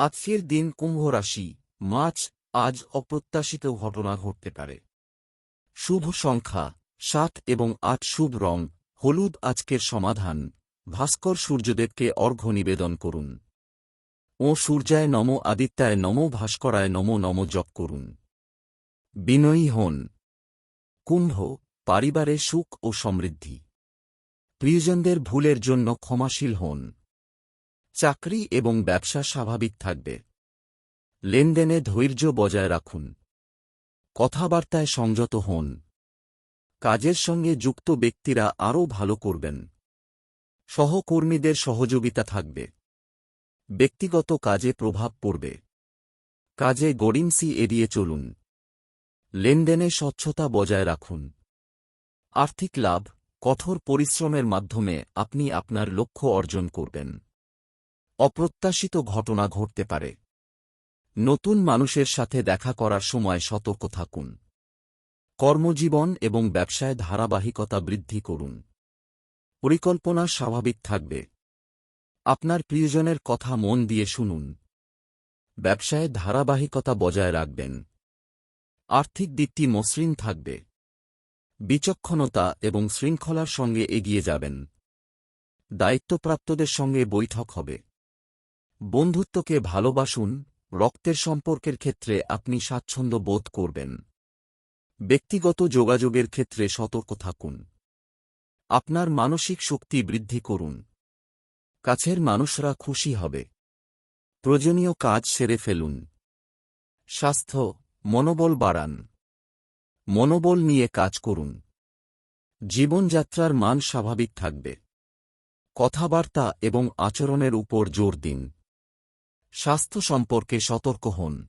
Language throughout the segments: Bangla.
আজকের দিন কুম্ভ রাশি, মাছ, আজ অপ্রত্যাশিত ঘটনা ঘটতে পারে। শুভ সংখ্যা, সাত এবং আট শুভ রং, হলুদ আজকের সমাধান, ভাস্কর সূর্যদেবকে অর্ঘ্য নিবেদন করুন। ও সূর্যায় নম আদিত্যায় নম ভাস্করায় নম নম জপ করুন। বিনয়ী হন। কুম্ভ, পারিবারে সুখ ও সমৃদ্ধি। প্রিয়জনদের ভুলের জন্য ক্ষমাশীল হন। চাকরি এবং ব্যবসা স্বাভাবিক থাকবে। লেনদেনে ধৈর্য বজায় রাখুন। কথাবার্তায় সংযত হন। কাজের সঙ্গে যুক্ত ব্যক্তিরা আরও ভালো করবেন। সহকর্মীদের সহযোগিতা থাকবে। ব্যক্তিগত কাজে প্রভাব পড়বে। কাজে গড়িমসি এড়িয়ে চলুন। লেনদেনে স্বচ্ছতা বজায় রাখুন। আর্থিক লাভ, কঠোর পরিশ্রমের মাধ্যমে আপনি আপনার লক্ষ্য অর্জন করবেন। অপ্রত্যাশিত ঘটনা ঘটতে পারে। নতুন মানুষের সাথে দেখা করার সময় সতর্ক থাকুন। কর্মজীবন এবং ব্যবসায় ধারাবাহিকতা বৃদ্ধি করুন। পরিকল্পনা স্বাভাবিক থাকবে। আপনার প্রিয়জনের কথা মন দিয়ে শুনুন। ব্যবসায় ধারাবাহিকতা বজায় রাখবেন। আর্থিক দিকটি মসৃণ থাকবে। বিচক্ষণতা এবং শৃঙ্খলার সঙ্গে এগিয়ে যাবেন। দায়িত্বপ্রাপ্তদের সঙ্গে বৈঠক হবে। বন্ধুত্বকে ভালোবাসুন, রক্তের সম্পর্কের ক্ষেত্রে আপনি স্বাচ্ছন্দ্য বোধ করবেন। ব্যক্তিগত যোগাযোগের ক্ষেত্রে সতর্ক থাকুন। আপনার মানসিক শক্তি বৃদ্ধি করুন। কাছের মানুষরা খুশি হবে। প্রয়োজনীয় কাজ সেরে ফেলুন। স্বাস্থ্য, মনোবল বাড়ান। মনোবল নিয়ে কাজ করুন। জীবনযাত্রার মান স্বাভাবিক থাকবে। কথাবার্তা এবং আচরণের উপর জোর দিন। স্বাস্থ্য সম্পর্কে সতর্ক হন।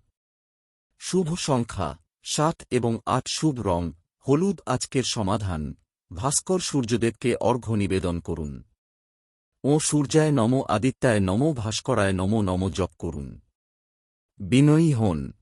শুভ সংখ্যা, সাত এবং আট শুভ রং, হলুদ আজকের সমাধান, ভাস্কর সূর্যদেবকে অর্ঘ্য নিবেদন করুন। ও সূর্যায় নম, আদিত্যায় নম, ভাস্করায় নম নম জপ করুন। বিনয়ী হন।